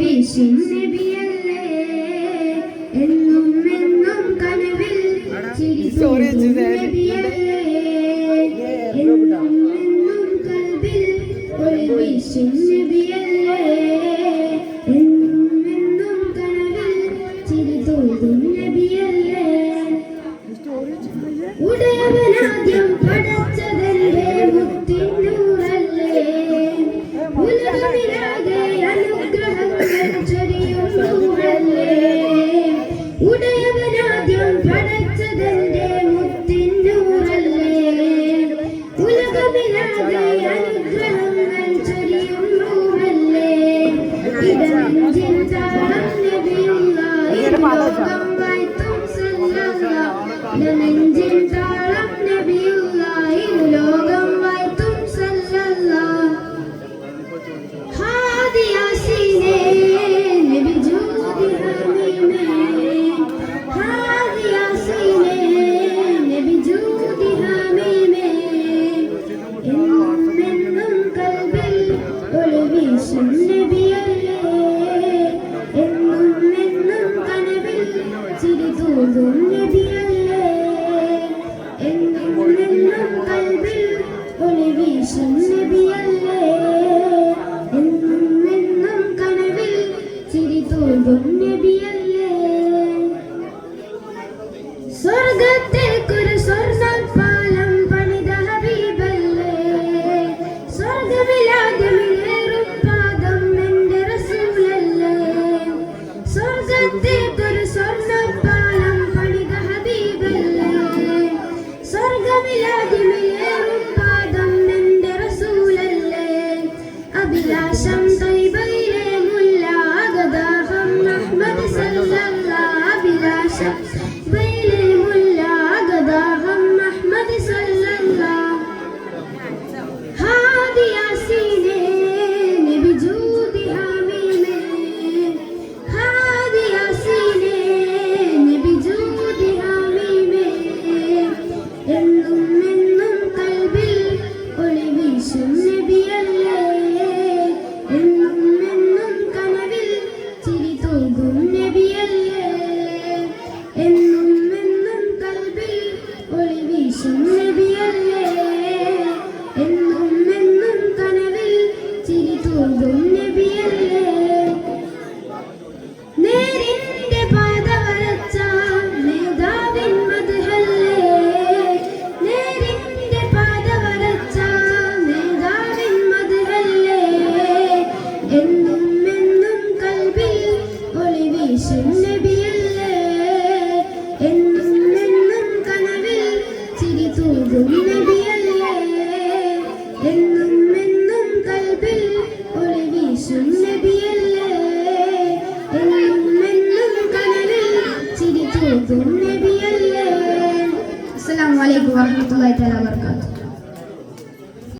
വീശും നബിയല്ലേ എന്നും എന്നും കനവിൽ ചിരി തൂകും നബിയല്ലേ എന്നും എന്നും കൽബിൽ ഒളി വീശും നബിയല്ലേ നെഞ്ചിൻ താളം നബിയുള്ള ലോകം വാഴ്ത്തും സല്ലല്ലാഹ്. ഹാദി യാസീനേ നബി ജൂദി ഹമീമേ. ഹാദി യാസീനേ നബി ജൂദി ഹമീമേ. എന്നും എന്നും കൽബിൽ ഒളി വീശും നബിയല്ലേ. എന്നും എന്നും കനവിൽ ചിരി തൂകും ഒളി നബിയല്ലേ? എന്നും എന്നും കനവിൽ ചിരി തൂകും നബിയല്ലേ? സ്വർഗത്തേക്കൊരു എന്നും എന്നും കൽബിൽ ഒളി വീശും നബിയല്ലേ. എന്നും എന്നും കനവിൽ ചിരി തൂകും നബിയല്ലേ. നേരിന്റെ പാത വരച്ച മേധാവിൻ മധുഹല്ലേ. നേരിന്റെ പാത വരച്ച മേധാവിൻ മധുഹല്ലേ. എന്നും എന്നും കൽബിൽ ഒളി വീശും അലൈക്കും വറഹ്മത്തുള്ളാഹി തആല വബറകാതുഹു